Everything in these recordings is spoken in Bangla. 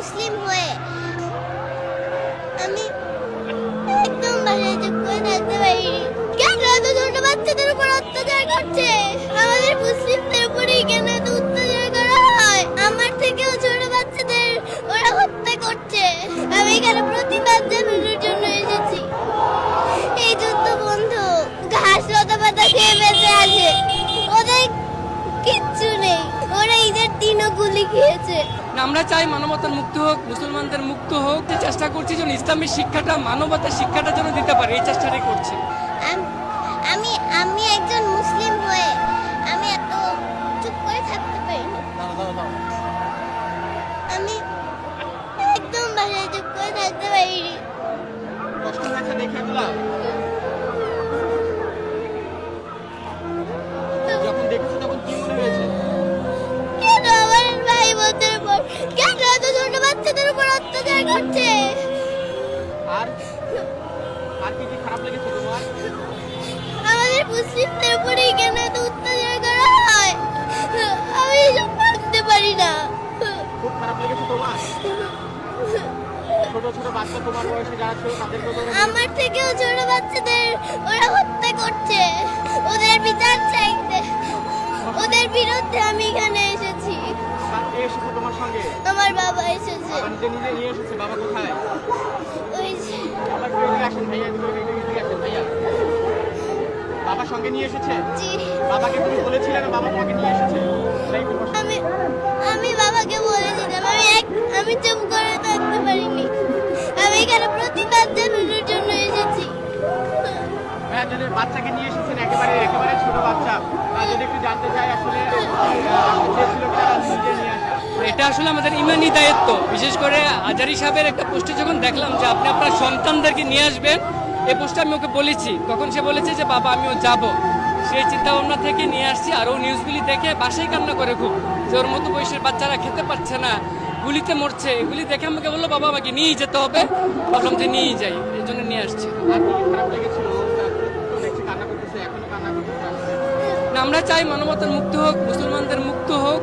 মুসলিম হয়ে গুলি আমরা চাই মানবতার মুক্ত হোক মুসলমানদের মুক্ত হোক। যে চেষ্টা করছি যেন ইসলামী শিক্ষাটা মানবতার শিক্ষাটা যেন দিতে পারে এই চেষ্টাটাই করছি। আম- আমি আমি একজন মুসলিম হয়ে আমি এত চুপ করে থাকতে পারিনি। আমি একদম বাসায় চুপ করে থাকতে পারিনি। কষ্ট হয়েছে দেখে অত্যাচার করছে। আর আর কি কি খারাপ লেগেছে তোমার? আমাদের মুসলিমদের উপরেই কেন এত অত্যাচার করা হয়? আমি এসব ভাবতে পারি না। খুব খারাপ লেগেছে তোমার? ছোট ছোট বাচ্চা তোমার বয়সে যারা ছিল তাদেরকে তো আমার থেকেও ছোট বাচ্চাদের ওরা হত্যা করছে। ওদের বিচার চাইতে। ওদের বিরুদ্ধে আমি এখানে এসেছে তোমার সঙ্গে? আমার বাবা এসেছে। নিজে নিজে নিয়ে এসেছে বাবা কোথায়? ওই যে আসেন ভাইয়া আসেন ভাইয়া। বাবা সঙ্গে নিয়ে এসেছে? জি। বাবাকে তুমি বলেছিলে না বাবা তোমাকে নিয়ে এসেছে? আমি আমি বাবাকে বলেছিলাম আমি এক আমি চুপ করে থাকতে পারিনি। আমি এখানে প্রতিবাদ জানানোর জন্য এসেছি। ভাইয়া যদি বাচ্চাকে নিয়ে এসেছেন একেবারে একেবারে ছোট বাচ্চা। যদি একটু জানতে চাই আসলে চেয়েছিল এটা আসলে আমাদের ইমানি দায়িত্ব। বিশেষ করে আজারি সাহেবের একটা পোস্টে যখন দেখলাম যে আপনি আপনার সন্তানদেরকে নিয়ে আসবেন, এই পোস্টে আমি ওকে বলেছি। তখন সে বলেছে যে, বাবা, আমিও যাব। সেই চিন্তা ভাবনা থেকে নিয়ে আসছি আর ও নিউজগুলি দেখে বাসায় কান্না করে খুব। যে ওর মতো বয়সের বাচ্চারা খেতে পারছে না, গুলিতে মরছে, এগুলি দেখে আমাকে বলল, বাবা, আমাকে নিয়েই যেতে হবে। ভাবলাম যে, নিয়েই যাই। এই জন্য নিয়ে আসছি। আমরা চাই মানবতার মুক্ত হোক, মুসলমানদের মুক্ত হোক।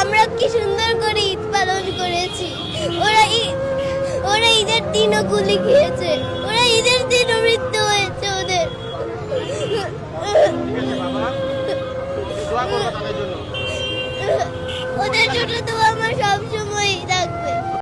আমরা কি সুন্দর করে ঈদ পালন করেছি। ওরা ওরা ঈদের দিনও গুলি খেয়েছে। ওরা ঈদের দিনও মৃত্যু হয়েছে ওদের। ওদের জন্য দোয়া